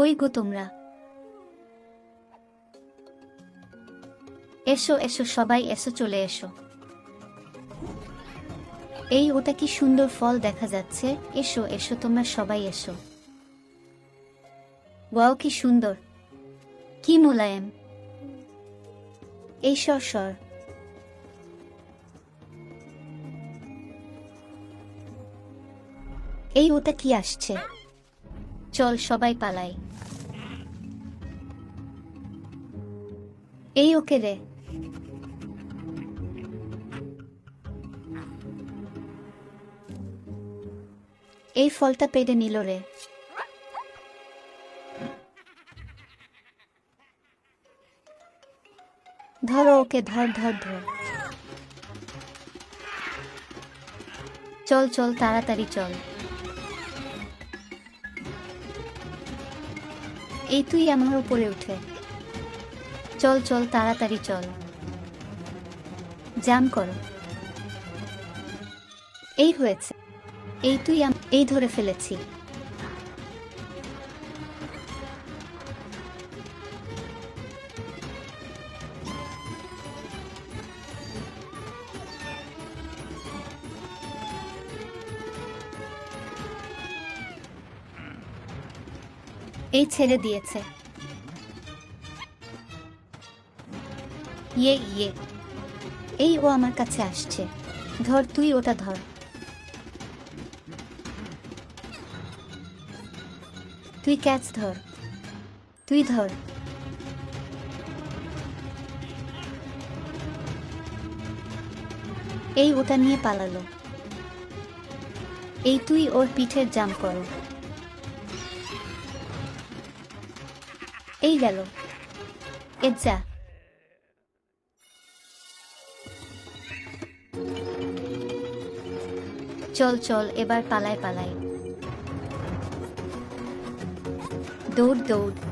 কই গো তোমরা? এসো এসো, সবাই এসো, চলে এসো। এই, ওটা কি সুন্দর ফল দেখা যাচ্ছে? এসো এসো, তোমরা সবাই এসো। ওয়াও, কি সুন্দর। কি মোলায়েম। এই সর সর। এই, ওটা কি আসছে? চল, সবাই পালাই। এই ওকে রে এই ফলটা পেড়ে নিল রে। ধরো ওকে, ধর ধর ধর। চল চল, তাড়াতাড়ি চল। এই তুই আমার উপরে উঠে। চল চল, তাড়াতাড়ি চল। জাম করো। এই হয়েছে। এই তুই এই ধরে ফেলেছি। এই ছেড়ে দিয়েছে। ইয়ে ইয়ে। এই ও আমার কাছে আসছে। ধর, তুই ওটা ধর। তুই ক্যাচ ধর। তুই ধর। এই ওটা নিয়ে পালালো। এই তুই ওর পিঠের জাম করো। এই গেল। এজ্জা। চল চল এবার পালায় পালায়। দৌড় দৌড়।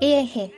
耶嘿